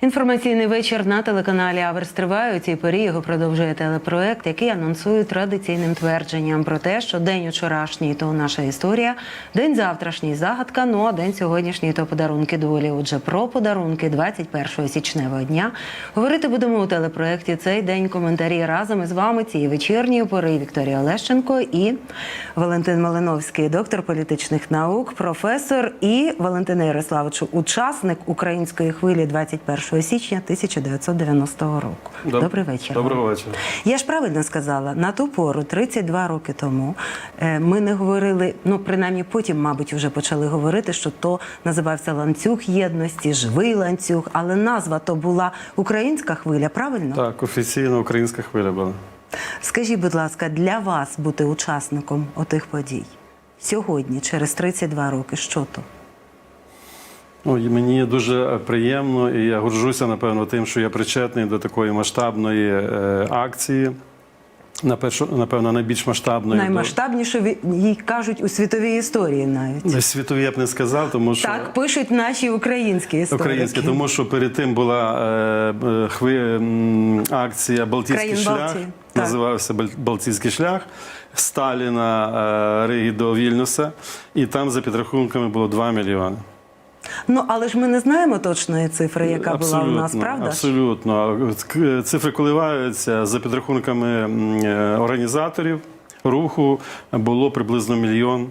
Інформаційний вечір на телеканалі Аверс триває. У цій порі його продовжує телепроект, який анонсує традиційним твердженням про те, що день вчорашній то наша історія, день завтрашній загадка. Ну а день сьогоднішній то подарунки долі. Отже, про подарунки 21 січневого дня говорити будемо у телепроекті цей день. Коментарі разом із вами цієї вечірньої пори Вікторія Олещенко і Валентин Малиновський, доктор політичних наук, професор і Валентина Ярославовичу, учасник української хвилі 21 січня 1990 року. Доб- Добрий вечір. Доброго вечора. Я ж правильно сказала, на ту пору, 32 роки тому, е, ми не говорили, ну принаймні потім, мабуть, вже почали говорити, що то називався ланцюг єдності, живий ланцюг, але назва то була українська хвиля, правильно? Так, офіційно українська хвиля була. Скажіть, будь ласка, для вас бути учасником отих подій сьогодні, через 32 роки, що то? Ну, і мені дуже приємно, і я горжуся, напевно, тим, що я причетний до такої масштабної е, акції. Напевно, напевно, найбільш масштабної. Наймасштабніше їй кажуть у світовій історії навіть. До... Світові я б не сказав, тому що Так пишуть наші українські історики. українське, тому що перед тим була е, е, хви... акція Балтійський Країн шлях. Балтії. Називався Бал- Балтійський шлях Сталіна е, Риги до Вільнюса, і там за підрахунками було 2 мільйони. Ну але ж ми не знаємо точної цифри, яка була у нас, правда? Абсолютно. Цифри коливаються за підрахунками е, організаторів руху. Було приблизно мільйон.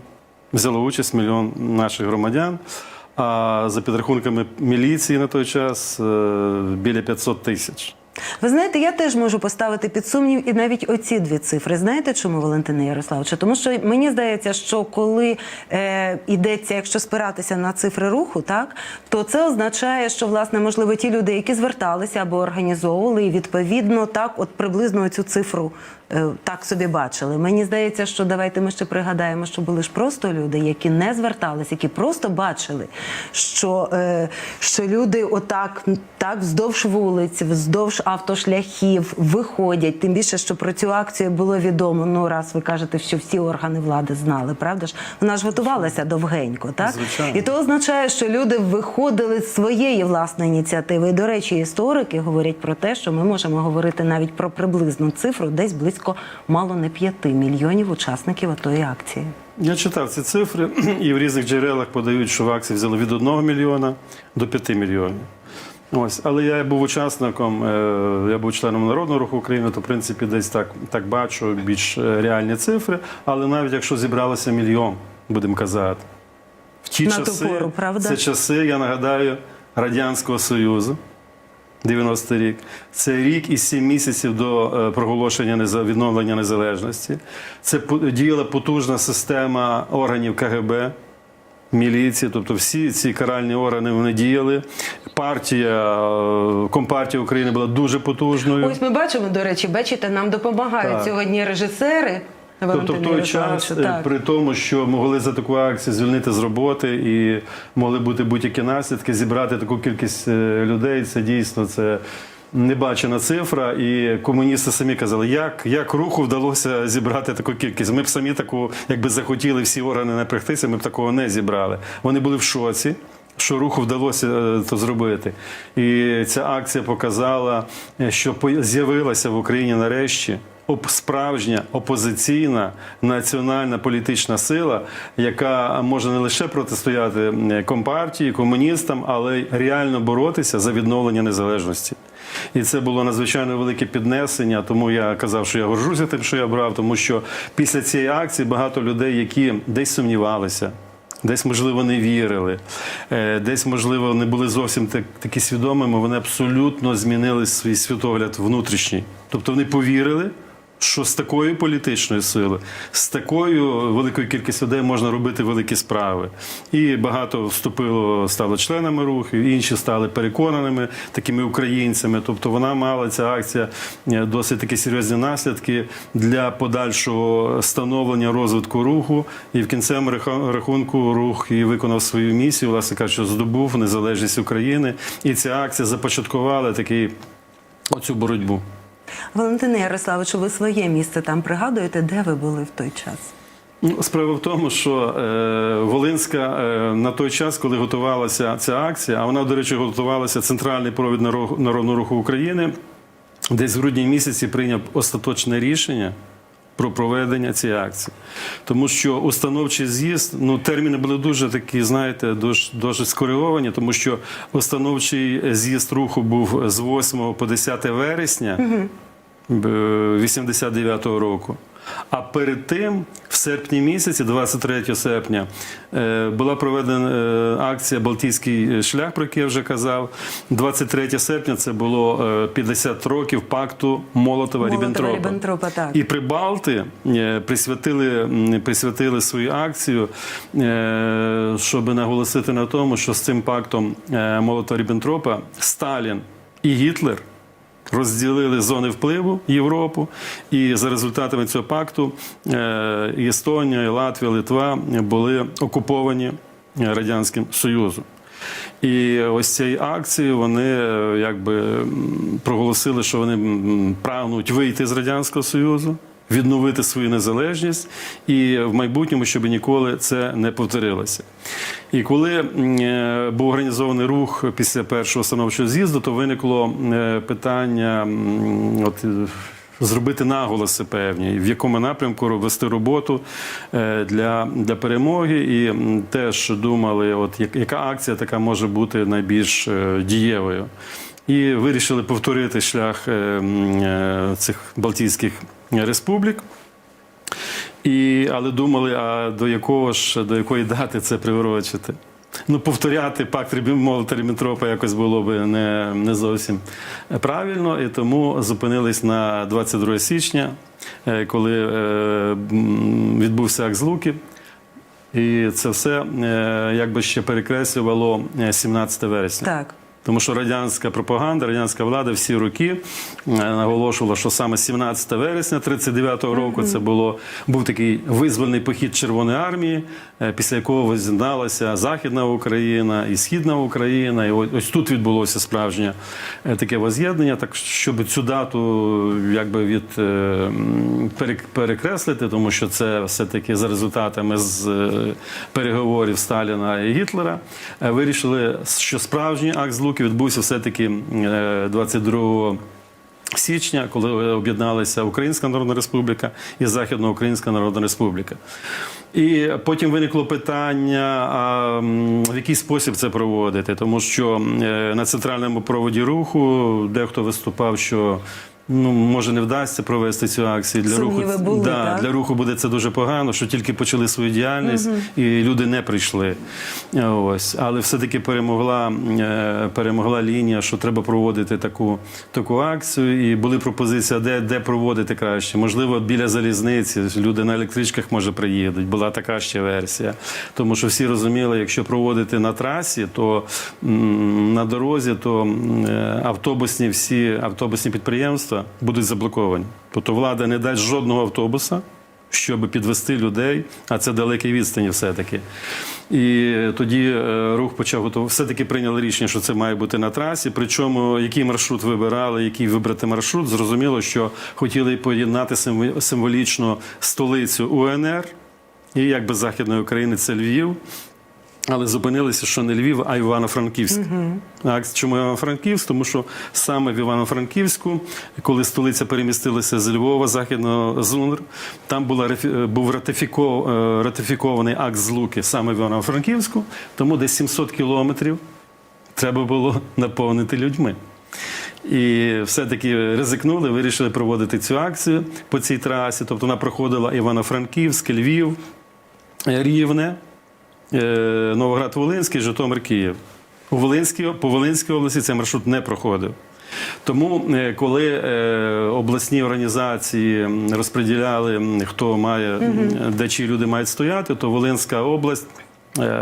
Взяло участь мільйон наших громадян. А за підрахунками міліції на той час е, біля 500 тисяч. Ви знаєте, я теж можу поставити під сумнів і навіть оці дві цифри. Знаєте чому, Валентина Ярославовича? Тому що мені здається, що коли е, йдеться, якщо спиратися на цифри руху, так то це означає, що власне можливо ті люди, які зверталися або організовували, і відповідно так, от приблизно цю цифру так собі бачили. Мені здається, що давайте ми ще пригадаємо, що були ж просто люди, які не зверталися, які просто бачили, що, е, що люди отак так вздовж вулиць, вздовж автошляхів виходять. Тим більше, що про цю акцію було відомо. Ну раз ви кажете, що всі органи влади знали, правда ж? Вона ж готувалася довгенько, так Звичайно. і то означає, що люди виходили з своєї власної ініціативи. І, до речі, історики говорять про те, що ми можемо говорити навіть про приблизну цифру, десь близько мало не 5 мільйонів учасників отої акції. Я читав ці цифри, і в різних джерелах подають, що в акції взяли від 1 мільйона до 5 мільйонів. Ось, але я був учасником, е, я був членом народного руху України, то в принципі десь так, так бачу більш е, реальні цифри. Але навіть якщо зібралося мільйон, будемо казати, в ті На часи пору, правда? це часи, я нагадаю, Радянського Союзу. 90 рік. Це рік і 7 місяців до е, проголошення відновлення незалежності. Це діяла потужна система органів КГБ, міліції, тобто всі ці каральні органи вони діяли. Партія, е, Компартія України була дуже потужною. Ось ми бачимо, до речі, бачите, нам допомагають Так. сьогодні режисери. Тобто в той час, е, так. при тому, що могли за таку акцію звільнити з роботи і могли бути будь-які наслідки, зібрати таку кількість е, людей, це дійсно це небачена цифра. І комуністи самі казали, як, як руху вдалося зібрати таку кількість. Ми б самі таку, якби захотіли всі органи напрягтися, ми б такого не зібрали. Вони були в шоці. Що руху вдалося е, то зробити, і ця акція показала, що з'явилася в Україні нарешті справжня опозиційна національна політична сила, яка може не лише протистояти компартії, комуністам, але й реально боротися за відновлення незалежності. І це було надзвичайно велике піднесення. Тому я казав, що я горжуся тим, що я брав, тому що після цієї акції багато людей, які десь сумнівалися. Десь, можливо, не вірили, е, десь, можливо, не були зовсім так, такі свідомими, вони абсолютно змінили свій світогляд внутрішній. Тобто вони повірили, що з такою політичною силою, з такою великою кількістю людей можна робити великі справи. І багато вступило, стало членами руху, інші стали переконаними такими українцями. Тобто вона мала ця акція е, досить такі серйозні наслідки для подальшого становлення розвитку руху. І в кінцевому рахунку рух і виконав свою місію, власне кажучи, здобув незалежність України. І ця акція започаткувала такий оцю боротьбу. Валентине Ярославовичу, ви своє місце там пригадуєте, де ви були в той час? Ну, Справа в тому, що е, Волинська е, на той час, коли готувалася ця акція, а вона, до речі, готувалася центральний провід Наро- народного руху України, десь в грудні місяці прийняв остаточне рішення. Про проведення цієї акції, тому що установчий з'їзд, ну терміни були дуже такі, знаєте, дуже, дуже скориговані, тому що установчий з'їзд руху був з 8 по 10 вересня 89-го року. А перед тим, в серпні місяці, 23 серпня, е, була проведена е, акція Балтійський шлях, про який я вже казав. 23 серпня це було е, 50 років пакту Молотова-Ріббентропа. Молотова-Ріббентропа. І Прибалти е, присвятили, присвятили свою акцію, е, щоб наголосити на тому, що з цим пактом е, Молотова-Ріббентропа Сталін і Гітлер розділили зони впливу Європу, і за результатами цього пакту е, Естонія, Латвія, Литва були окуповані е, Радянським Союзом. І ось цієї акції вони е, якби проголосили, що вони прагнуть вийти з Радянського Союзу, відновити свою незалежність і в майбутньому, щоб ніколи це не повторилося. І коли е, був організований рух після першого становчого з'їзду, то виникло е, питання от, е, зробити наголоси певні, в якому напрямку вести роботу для, для перемоги. І теж думали, от як- яка акція така може бути найбільш дієвою. І вирішили повторити шлях цих Балтійських республік. І, але думали, а до якого ж до якої дати це приурочити? Ну, повторяти пакт Молота Ріббентропа якось було б не, не зовсім правильно, і тому зупинились на 22 січня, е, коли е, відбувся акт Злуки. І це все е, якби ще перекреслювало е, 17 вересня. Так. Тому що радянська пропаганда, радянська влада всі роки е, наголошувала, що саме 17 вересня 39-го року це було був такий визвольний похід Червоної армії, е, після якого воз'єдналася Західна Україна і Східна Україна. І ось ось тут відбулося справжнє е, таке воз'єднання. Так щоб цю дату якби від перекреслити, тому що це все-таки за результатами з переговорів Сталіна і Гітлера, вирішили, що справжній акт злуки відбувся все-таки е, 22 січня, коли об'єдналися Українська Народна Республіка і Західноукраїнська Народна Республіка. І потім виникло питання, а в який спосіб це проводити, тому що е, на центральному проводі руху дехто виступав, що ну може не вдасться провести цю акцію для руху. Були, да, так? для руху буде це дуже погано, що тільки почали свою діяльність, і люди не прийшли. Ось, але все-таки перемогла, е, перемогла лінія, що треба проводити таку, таку акцію. І були пропозиції, де, де проводити краще. Можливо, біля залізниці. Люди на електричках може приїдуть. Була така ще версія. Тому що всі розуміли, якщо проводити на трасі, то на дорозі, то е, автобусні всі автобусні підприємства будуть заблоковані. Тобто влада не дасть жодного автобуса, щоб підвести людей, а це далекі відстані все-таки. І тоді е, рух почав готувати. Все-таки прийняли рішення, що це має бути на трасі. Причому який маршрут вибирали, який вибрати маршрут, зрозуміло, що хотіли поєднати символ- символічно столицю УНР і якби Західної України це Львів. Але зупинилися, що не Львів, а Івано-Франківськ. А чому Івано-Франківськ? Тому що саме в Івано-Франківську, коли столиця перемістилася з Львова, західного з УНР, там була був ратифіко- е, ратифікований акт злуки саме в Івано-Франківську, тому десь 700 кілометрів треба було наповнити людьми. І все-таки ризикнули, вирішили проводити цю акцію по цій трасі. Тобто вона проходила Івано-Франківськ, Львів, е, Рівне. Е, Новоград-Волинський, Житомир, Київ. У Волинській, по Волинській області цей маршрут не проходив. Тому, е, коли е, обласні організації розподіляли, хто має, де чиї люди мають стояти, то Волинська область,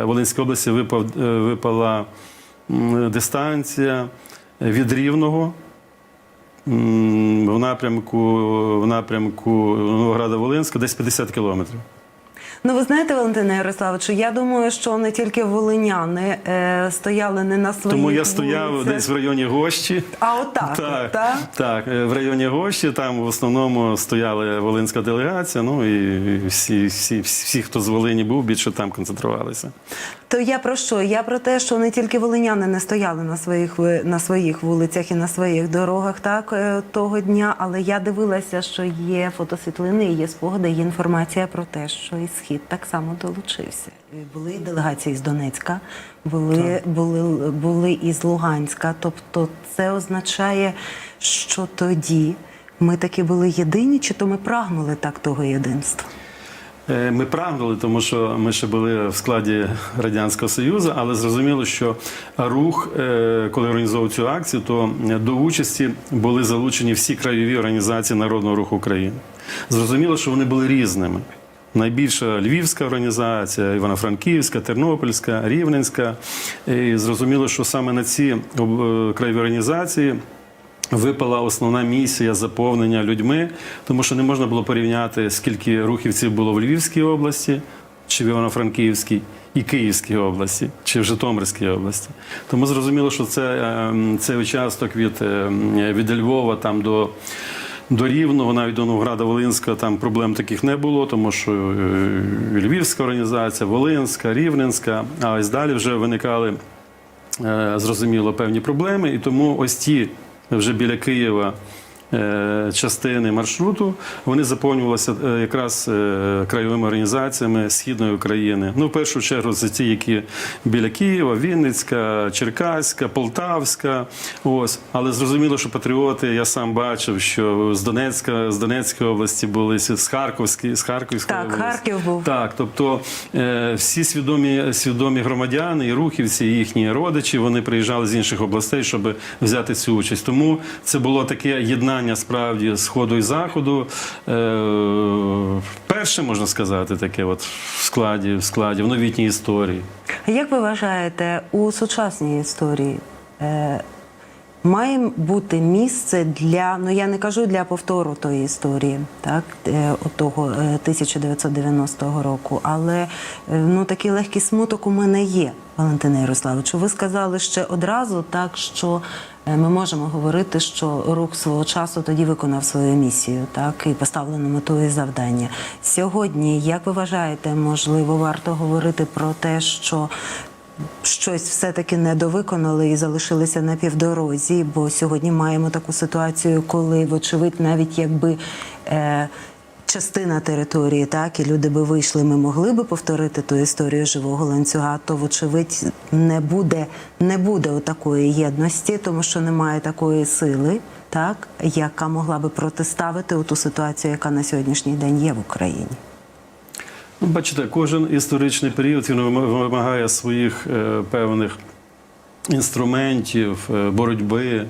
Волинській області випав, випала дистанція від Рівного в напрямку, в напрямку Новограда-Волинська десь 50 кілометрів. Ну, ви знаєте, Валентина Ярославовичу, я думаю, що не тільки волиняни е, стояли не на своїх Тому я стояв десь в районі Гощі. А отак, Так, так? так, е, в районі Гощі там в основному стояла волинська делегація. Ну і всі, всі, всі, хто з Волині був, більше там концентрувалися. То я про що? Я про те, що не тільки волиняни не стояли на своїх на своїх вулицях і на своїх дорогах так е, того дня, але я дивилася, що є фотосвітлини, є спогади, є інформація про те, що і схід так само долучився. Були делегації з Донецька, були, були, були і з Луганська. Тобто, це означає, що тоді ми таки були єдині, чи то ми прагнули так того єдинства? Е, Ми прагнули, тому що ми ще були в складі Радянського Союзу, але зрозуміло, що рух, е, коли організовував цю акцію, то до участі були залучені всі краєві організації Народного руху України. Зрозуміло, що вони були різними. Найбільша львівська організація, Івано-Франківська, Тернопільська, Рівненська. І зрозуміло, що саме на ці е, краєві організації випала основна місія заповнення людьми, тому що не можна було порівняти, скільки рухівців було в Львівській області, чи в Івано-Франківській, і Київській області, чи в Житомирській області. Тому зрозуміло, що це, е, цей участок від, е, від Львова там до. До Рівного, навіть до Новграда Волинська, там проблем таких не було, тому що е, Львівська організація, Волинська, Рівненська, а ось далі вже виникали е, зрозуміло певні проблеми, і тому ось ті вже біля Києва. Е, Частини маршруту вони заповнювалися е, якраз е, краєвими організаціями східної України. Ну, в першу чергу, це ті, які біля Києва, Вінницька, Черкаська, Полтавська. Ось, але зрозуміло, що патріоти я сам бачив, що з Донецька, з Донецької області були з Харківської, з Харківської Так, області. Харків був. Так, тобто всі свідомі, свідомі громадяни і рухівці, і їхні родичі, вони приїжджали з інших областей, щоб взяти цю участь. Тому це було таке єднання справді сходу і заходу. Е, перше можна сказати, таке, от в складі, в складі, в новітній історії. Як ви вважаєте, у сучасній історії е, має бути місце для, ну я не кажу для повтору тої історії, так, е, отого е, 1990 року, але ну, такий легкий смуток у мене є, Валентина Ярославовичу. Ви сказали ще одразу так, що ми можемо говорити, що рух свого часу тоді виконав свою місію, так, і поставлену метою і завдання. Сьогодні, як ви вважаєте, можливо, варто говорити про те, що щось все-таки недовиконали і залишилися на півдорозі, бо сьогодні маємо таку ситуацію, коли, вочевидь, навіть якби. Е, Частина території, так і люди би вийшли, ми могли би повторити ту історію живого ланцюга, то вочевидь не буде, не буде такої єдності, тому що немає такої сили, так яка могла би протиставити ту ситуацію, яка на сьогоднішній день є в Україні. Ну, бачите, кожен історичний період він вимагає своїх е, певних інструментів, е, боротьби.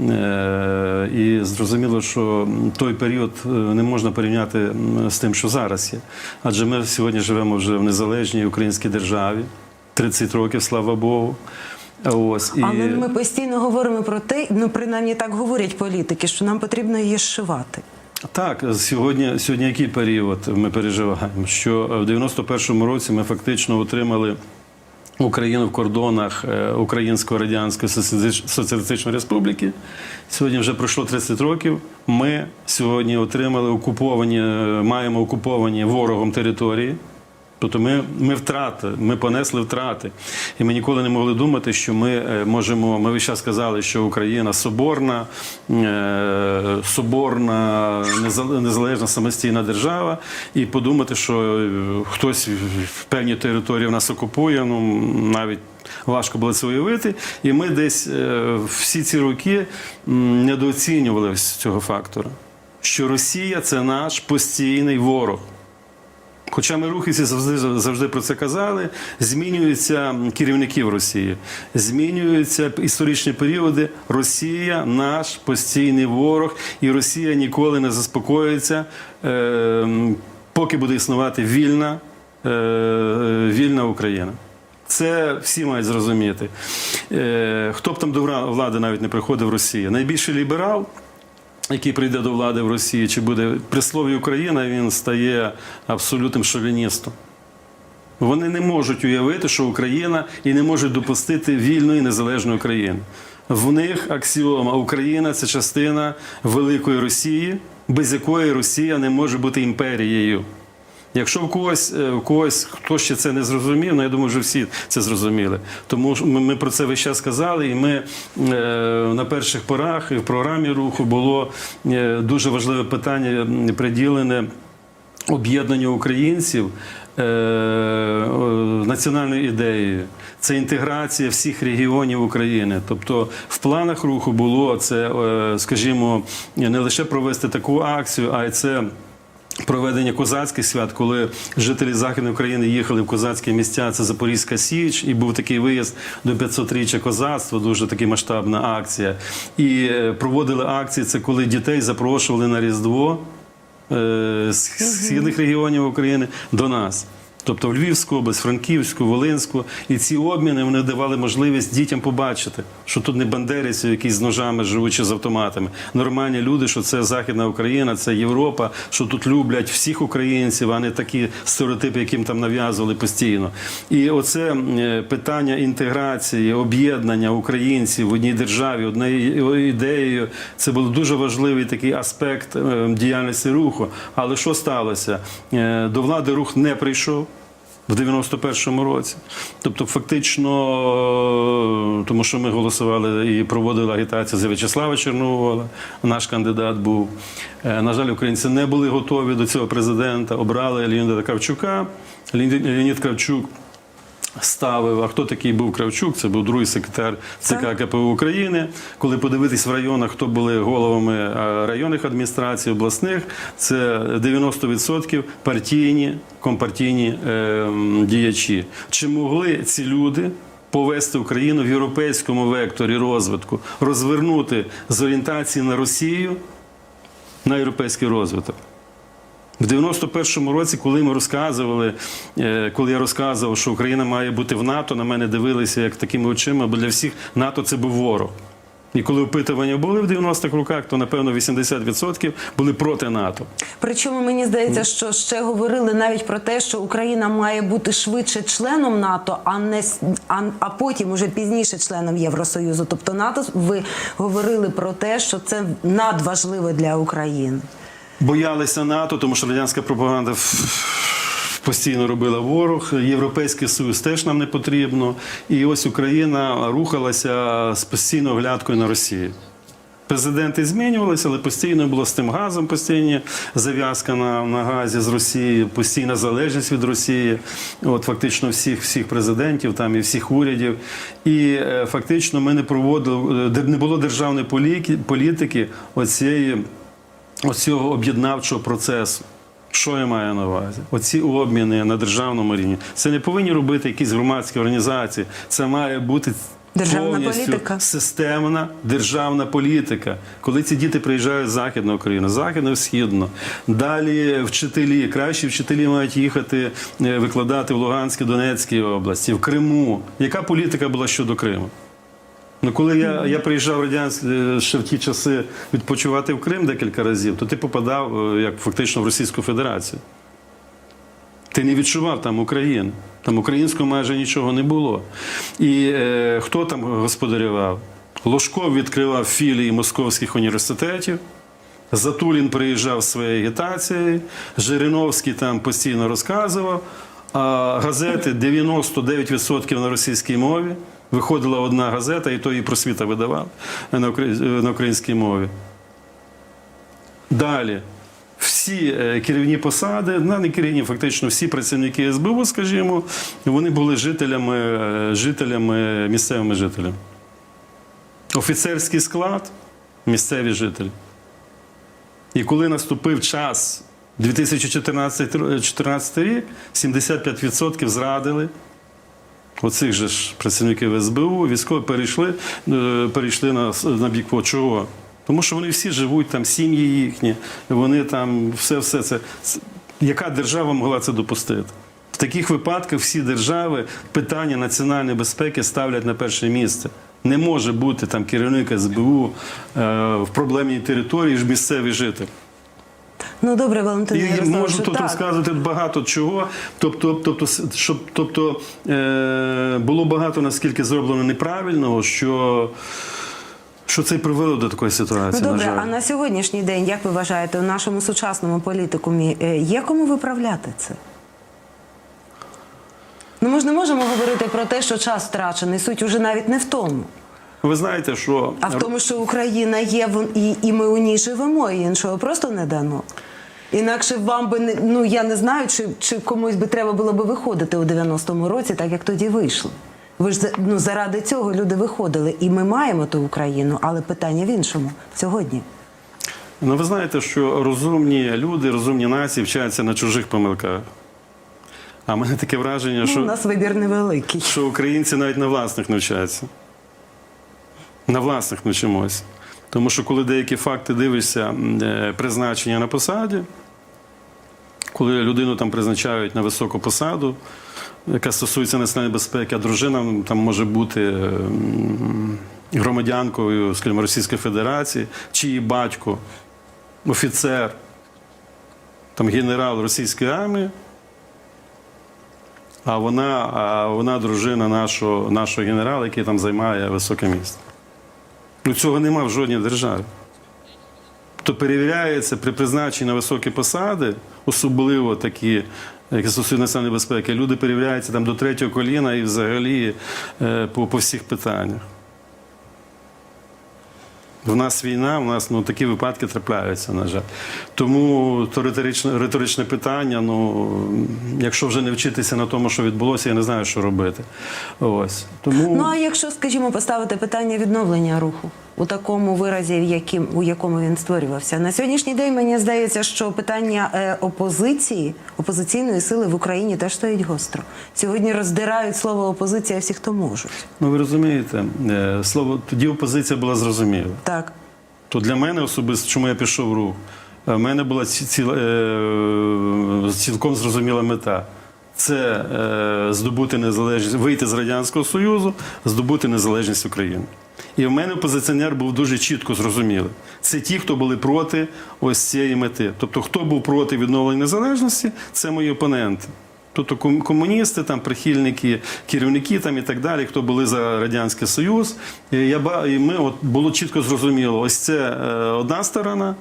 Е, І зрозуміло, що той період е, не можна порівняти з тим, що зараз є. Адже ми сьогодні живемо вже в незалежній українській державі, 30 років, слава Богу. Ось, і... Але ми постійно говоримо про те, ну принаймні так говорять політики, що нам потрібно її зшивати. Так, сьогодні, сьогодні який період ми переживаємо? Що в 91-му році ми фактично отримали Україну в кордонах е, Українсько-Радянської Соціалістичної Республіки. Сьогодні вже пройшло 30 років. Ми сьогодні отримали окуповані, е, маємо окуповані ворогом території. Тобто ми, ми втрати, ми понесли втрати. І ми ніколи не могли думати, що ми е, можемо. Ми час сказали, що Україна соборна, е, соборна, незал- незалежна самостійна держава, і подумати, що е, хтось в певній території в нас окупує, ну навіть. Важко було це уявити, і ми десь всі ці роки недооцінювали цього фактора, що Росія це наш постійний ворог. Хоча ми рухівці завжди завжди про це казали, змінюються керівники в Росії, змінюються історичні періоди. Росія наш постійний ворог, і Росія ніколи не заспокоїться, е, поки буде існувати вільна, е, вільна Україна. Це всі мають зрозуміти. Е, хто б там до влади навіть не приходив в Росії. Найбільший ліберал який прийде до влади в Росії, чи буде при слові Україна, він стає абсолютним шовіністом. Вони не можуть уявити, що Україна і не можуть допустити вільної незалежної України. В них аксіома Україна це частина великої Росії, без якої Росія не може бути імперією. Якщо в когось, е, в когось хто ще це не зрозумів, ну я думаю, що всі це зрозуміли. Тому ми, ми про це весь час казали, і ми е, на перших порах і в програмі руху було е, дуже важливе питання приділене об'єднання українців е, національною ідеєю. Це інтеграція всіх регіонів України. Тобто в планах руху було це, е, скажімо, не лише провести таку акцію, а й це. Проведення козацьких свят, коли жителі Західної України їхали в козацькі місця, це Запорізька Січ, і був такий виїзд до 500-річчя козацтва, дуже таки масштабна акція. І е, проводили акції, це коли дітей запрошували на Різдво е, з східних регіонів України до нас. Тобто в Львівську область, Франківську, Волинську. І ці обміни вони давали можливість дітям побачити, що тут не бандерівці, які з ножами живуть чи з автоматами. Нормальні люди, що це Західна Україна, це Європа, що тут люблять всіх українців, а не такі стереотипи, яким там нав'язували постійно. І оце е, питання інтеграції, об'єднання українців в одній державі, однією ідеєю, це був дуже важливий такий аспект е, діяльності руху. Але що сталося? Е, До влади рух не прийшов. В 91-му році, тобто, фактично, е, тому що ми голосували і проводили агітацію за В'ячеслава Чорновола, наш кандидат був. Е, На жаль, українці не були готові до цього президента. Обрали Леоніда Кравчука. Леонід Кравчук ставив. А хто такий був Кравчук? Це був другий секретар ЦК КПУ України. Коли подивитись в районах, хто були головами е, районних адміністрацій, обласних, це 90% партійні, компартійні е, діячі. Чи могли ці люди? Повести Україну в європейському векторі розвитку, розвернути з орієнтації на Росію на європейський розвиток. В 91-му році, коли ми розказували, е, коли я розказував, що Україна має бути в НАТО, на мене дивилися як такими очима, бо для всіх НАТО це був ворог. І коли опитування були в 90-х роках, то напевно 80% були проти НАТО. Причому мені здається, що ще говорили навіть про те, що Україна має бути швидше членом НАТО, а не а, а потім уже пізніше членом Євросоюзу. Тобто НАТО ви говорили про те, що це надважливо для України. Боялися НАТО, тому що радянська пропаганда постійно робила ворог. Європейський союз теж нам не потрібно. І ось Україна рухалася з постійною глядкою на Росію. Президенти змінювалися, але постійно було з тим газом, постійна зав'язка на, на газі з Росії, постійна залежність від Росії. От фактично всіх всіх президентів там і всіх урядів. І е, фактично ми не проводили, е, не було державної політики оцієї оцього об'єднавчого процесу. Що я маю на увазі? Оці обміни на державному рівні. Це не повинні робити якісь громадські організації. Це має бути Державна повністю політика. системна державна політика. Коли ці діти приїжджають з Західної України, західно східно. Далі вчителі, кращі вчителі мають їхати е, викладати в Луганській, Донецькій області, в Криму. Яка політика була щодо Криму? Ну, коли я, я приїжджав радянськ... е, ще в ті часи відпочивати в Крим декілька разів, то ти попадав е, як фактично в Російську Федерацію. Ти не відчував там України. Там українського майже нічого не було. І е, хто там господарював? Ложков відкривав філії московських університетів. Затулін приїжджав своєю агітацією, Жириновський там постійно розказував, а газети 99% на російській мові. Виходила одна газета, і то її просвіта видавав на українській мові. Далі. Всі е, керівні посади, ну, не керівні, фактично всі працівники СБУ, скажімо, вони були жителями, е, жителями, місцевими жителями. Офіцерський склад місцеві жителі. І коли наступив час 2014 рік, 75% зрадили. Оцих же ж працівників СБУ, військові перейшли, е, перейшли на, на бік чого? Тому що вони всі живуть, там сім'ї їхні, вони там все, все. Це- Яка держава могла це допустити? В таких випадках всі держави питання національної безпеки ставлять на перше місце. Не може бути там керівник СБУ е, в проблемній території ж місцевий житель. Ну добре, Валентин І Ярославович, можу тут так. розказувати багато чого. Тобто, тобто, щоб, тобто е, було багато наскільки зроблено неправильного, що, що це й привело до такої ситуації? Ну добре, на жаль. а на сьогоднішній день, як ви вважаєте, у нашому сучасному політикумі е, є кому виправляти це? Ну ми ж не можемо говорити про те, що час втрачений. Суть уже навіть не в тому, Ви знаєте, що а в тому, що Україна є і, і ми у ній живемо, і іншого просто не дано. Інакше вам би не ну я не знаю, чи, чи комусь би треба було би виходити у 90-му році, так як тоді вийшли. Ви ж ну, заради цього люди виходили, і ми маємо ту Україну, але питання в іншому сьогодні. Ну, ви знаєте, що розумні люди, розумні нації вчаться на чужих помилках. А в мене таке враження, Ну, що, у нас вибір невеликий. що українці навіть на власних навчаються. На власних навчимося. Тому що коли деякі факти дивишся е, призначення на посаді, коли людину там призначають на високу посаду, яка стосується національної безпеки, а дружина там може бути громадянкою скажімо, Російської Федерації, чи її батько, офіцер, там генерал російської армії, а вона, а вона дружина нашого, нашого генерала, який там займає високе місце. Ну цього нема в жодній державі. То перевіряється при призначенні на високі посади, особливо такі, які стосуються національної безпеки, люди перевіряються там до третього коліна і взагалі е, по, по всіх питаннях. В нас війна, в нас ну, такі випадки трапляються, на жаль. Тому то риторичне, риторичне питання. Ну, якщо вже не вчитися на тому, що відбулося, я не знаю, що робити. Ось. Тому... Ну а якщо, скажімо, поставити питання відновлення руху у такому виразі, в яким, у якому він створювався, на сьогоднішній день мені здається, що питання е, опозиції, опозиційної сили в Україні теж стоїть гостро. Сьогодні роздирають слово опозиція всі, хто можуть. Ну, ви розумієте, е, слово тоді опозиція була зрозуміла. Так. То для мене особисто, чому я пішов в рух, в мене була ціла- е, цілком зрозуміла мета. Це е, здобути незалежність, вийти з Радянського Союзу, здобути незалежність України. І в мене опозиціонер був дуже чітко зрозумілий. Це ті, хто були проти ось цієї мети. Тобто, хто був проти відновлення незалежності, це мої опоненти. Тобто ком- комуністи, там прихильники, керівники там і так далі, хто були за радянський союз. І я і ми от було чітко зрозуміло, ось це е, одна сторона.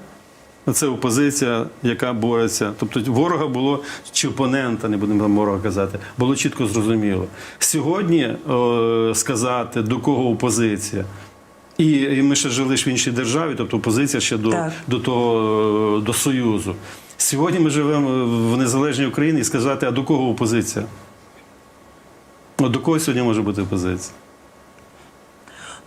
Це опозиція, яка бореться. Тобто ворога було чи опонента, не будемо там ворога казати, було чітко зрозуміло. Сьогодні е, сказати, до кого опозиція. І, і ми ще жили ж в іншій державі, тобто опозиція ще до, Так. до того до Союзу. Сьогодні ми живемо в незалежній Україні і сказати, а до кого опозиція? От до кого сьогодні може бути опозиція?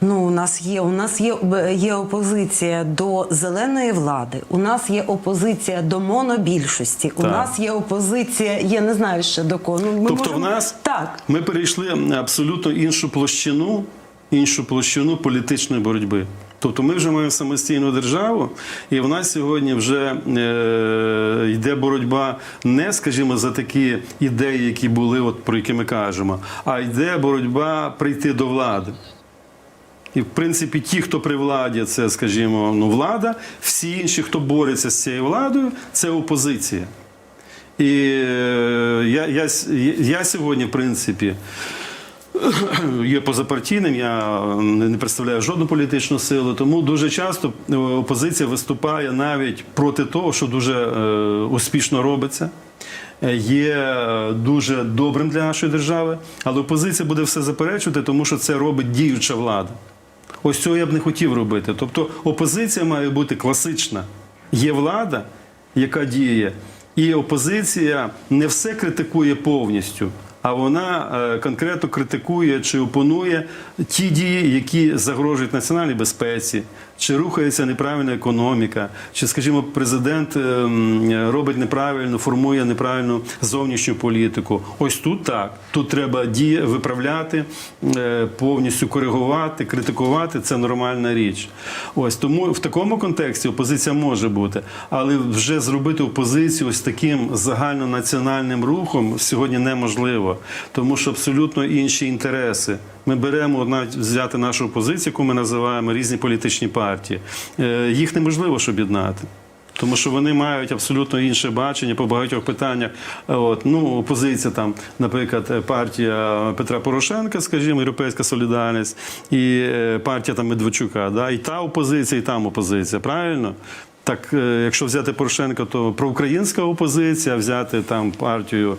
Ну, у нас є у нас є, є опозиція до зеленої влади. У нас є опозиція до монобільшості. У нас є опозиція. Я не знаю ще до кого. Ну, ми Тобто можемо... в нас так. ми перейшли абсолютно іншу площину, іншу площину політичної боротьби. Тобто ми вже маємо самостійну державу, і в нас сьогодні вже е, йде боротьба не, скажімо, за такі ідеї, які були, от про які ми кажемо, а йде боротьба прийти до влади. І в принципі, ті, хто при владі, це, скажімо, ну, влада, всі інші, хто бореться з цією владою, це опозиція. І е, я, я, я сьогодні, в принципі, є позапартійним, я не представляю жодну політичну силу, тому дуже часто е, опозиція виступає навіть проти того, що дуже е, успішно робиться. Є дуже добрим для нашої держави, але опозиція буде все заперечувати, тому що це робить діюча влада. Ось цього я б не хотів робити. Тобто опозиція має бути класична. Є влада, яка діє, і опозиція не все критикує повністю, а вона е, конкретно критикує чи опонує ті дії, які загрожують національній безпеці, чи рухається неправильна економіка, чи, скажімо, президент е, робить неправильно, формує неправильну зовнішню політику. Ось тут так. Тут треба дії виправляти, е, повністю коригувати, критикувати. Це нормальна річ. Ось тому в такому контексті опозиція може бути, але вже зробити опозицію ось таким загальнонаціональним рухом сьогодні неможливо, тому що абсолютно інші інтереси Ми беремо навіть взяти нашу опозицію, яку ми називаємо різні політичні партії. Е, Їх неможливо ж об'єднати. Тому що вони мають абсолютно інше бачення по багатьох питаннях. От ну опозиція там, наприклад, партія Петра Порошенка, скажімо, Європейська Солідарність, і е, партія там Медведчука. Да? І та опозиція, і там опозиція. Правильно? Так, е, якщо взяти Порошенка, то проукраїнська опозиція, взяти там партію.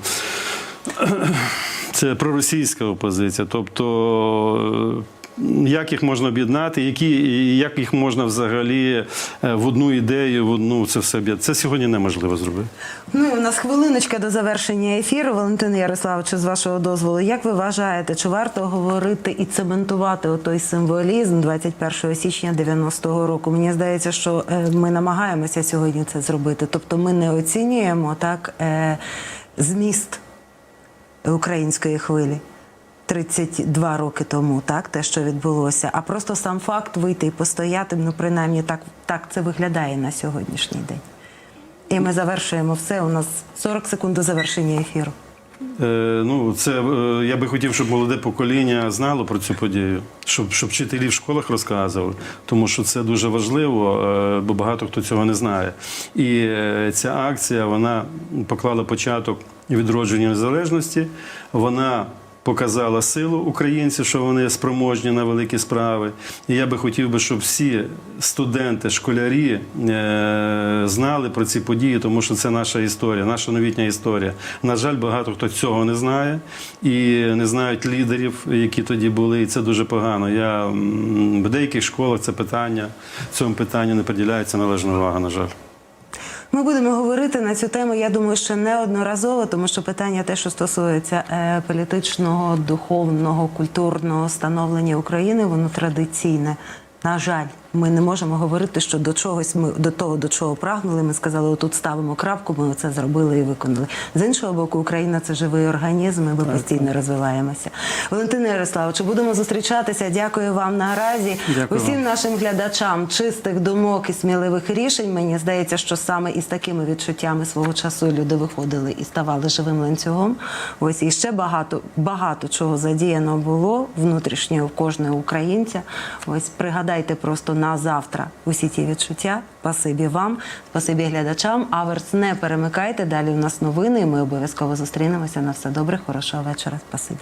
Це проросійська опозиція. Тобто, е, як їх можна об'єднати, які, як їх можна взагалі е, в одну ідею, в одну це все об'єднати. Це сьогодні неможливо зробити. Ну, у нас хвилиночка до завершення ефіру. Валентине Ярославовичу, з вашого дозволу, як ви вважаєте, чи варто говорити і цементувати отой символізм 21 січня 90-го року? Мені здається, що е, ми намагаємося сьогодні це зробити. Тобто ми не оцінюємо так зміст української хвилі. 32 роки тому, так, те, що відбулося, а просто сам факт вийти і постояти, ну принаймні так, так це виглядає на сьогоднішній день. І ми завершуємо все. У нас 40 секунд до завершення ефіру. Е, ну, це е, я би хотів, щоб молоде покоління знало про цю подію, щоб, щоб вчителі в школах розказували, тому що це дуже важливо, е, бо багато хто цього не знає. І ця акція вона поклала початок відродження незалежності. Вона показала силу українців, що вони спроможні на великі справи. І я би хотів би, щоб всі студенти, школярі е, знали про ці події, тому що це наша історія, наша новітня історія. На жаль, багато хто цього не знає і не знають лідерів, які тоді були. І це дуже погано. Я в деяких школах це питання цьому питанню не приділяється належна увага. На жаль. Ми будемо говорити на цю тему. Я думаю, що неодноразово, тому що питання, те, що стосується е, політичного, духовного, культурного становлення України, воно традиційне. На жаль, ми не можемо говорити, що до чогось ми до того, до чого прагнули. Ми сказали, отут ставимо крапку, ми це зробили і виконали. З іншого боку, Україна це живий організм, і ми постійно розвиваємося. Валентина Ярославовичу, будемо зустрічатися. Дякую вам наразі. Дякую Усім вам. нашим глядачам чистих думок і сміливих рішень. Мені здається, що саме із такими відчуттями свого часу люди виходили і ставали живим ланцюгом. Ось і ще багато багато чого задіяно було внутрішньо у кожного українця. Ось пригадайте просто на завтра усі ті відчуття. Спасибі вам, спасибі глядачам. Аверс не перемикайте. Далі у нас новини. і Ми обов'язково зустрінемося. На все добре, хорошого вечора. Спасибі.